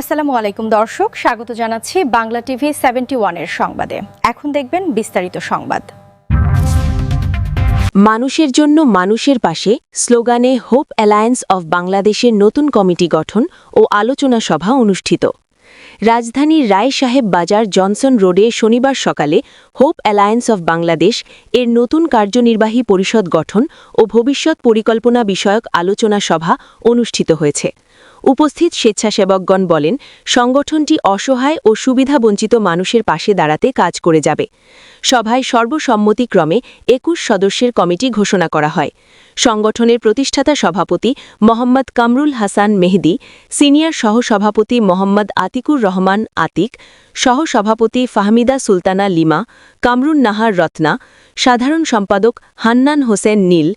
আসসালামু আলাইকুম দর্শক, স্বাগত জানাচ্ছি বাংলা টিভি সেভেন্টি ওয়ানের সংবাদে। এখন দেখবেন বিস্তারিত সংবাদ। মানুষের জন্য মানুষের পাশে স্লোগানে হোপ অ্যালায়েন্স অব বাংলাদেশের নতুন কমিটি গঠন ও আলোচনা সভা অনুষ্ঠিত। রাজধানীর রায় সাহেব বাজার জনসন রোডে শনিবার সকালে হোপ অ্যালায়েন্স অব বাংলাদেশ এর নতুন কার্যনির্বাহী পরিষদ গঠন ও ভবিষ্যৎ পরিকল্পনা বিষয়ক আলোচনা সভা অনুষ্ঠিত হয়েছে। উপস্থিত স্বেচ্ছাসেবকগণ বলেন, সংগঠনটি অসহায় ও সুবিধাবঞ্চিত মানুষের পাশে দাঁড়াতে কাজ করে যাবে। সভায় সর্বসম্মতিক্রমে একুশ সদস্যের কমিটি ঘোষণা করা হয়। সংগঠনের প্রতিষ্ঠাতা সভাপতি মোহাম্মদ কামরুল হাসান মেহেদি, সিনিয়র সহসভাপতি মোহাম্মদ আতিকুর রহমান আতিক, সহসভাপতি ফাহমিদা সুলতানা লিমা, কামরুন নাহার রত্না, সাধারণ সম্পাদক হান্নান হোসেন নীল,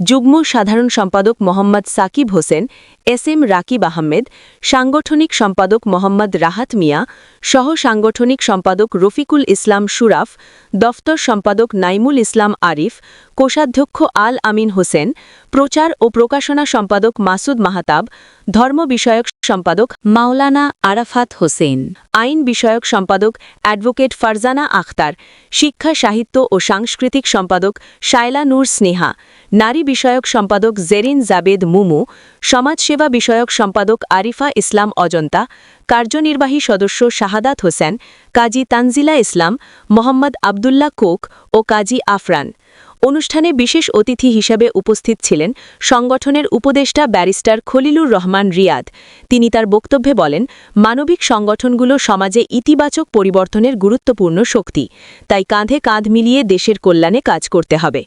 যুগ্ম সাধারণ সম্পাদক মোহাম্মদ সাকিব হোসেন, এস এম রাকিব আহমেদ, সাংগঠনিক সম্পাদক মোহাম্মদ রাহাত মিয়া সহ সাংগঠনিক সম্পাদক রফিকুল ইসলাম সুরাফ, দফতর সম্পাদক নাইমুল ইসলাম আরিফ কোষাধ্যক্ষ আল আমিন হোসেন, প্রচার ও প্রকাশনা সম্পাদক মাসুদ মাহাতাব, ধর্ম বিষয়ক সম্পাদক মাওলানা আরাফাত হোসেন, আইন বিষয়ক সম্পাদক অ্যাডভোকেট ফারজানা আখতার, শিক্ষা, সাহিত্য ও সাংস্কৃতিক সম্পাদক শায়লা নূর স্নেহা, নারী বিষয়ক সম্পাদক জেরিন জাবেদ মুমু, সমাজসেবা বিষয়ক সম্পাদক আরিফা ইসলাম অজন্তা, কার্যনির্বাহী সদস্য শাহাদাত হোসেন, কাজী তানজিলা ইসলাম, মোহাম্মদ আবদুল্লাহ কোক ও কাজী আফরান। অনুষ্ঠানে বিশেষ অতিথি হিসাবে উপস্থিত ছিলেন সংগঠনের উপদেষ্টা ব্যারিস্টার খলিলুর রহমান রিয়াদ। তিনি তার বক্তব্যে বলেন, মানবিক সংগঠনগুলো সমাজে ইতিবাচক পরিবর্তনের গুরুত্বপূর্ণ শক্তি। তাই কাঁধে কাঁধ মিলিয়ে দেশের কল্যাণে কাজ করতে হবে।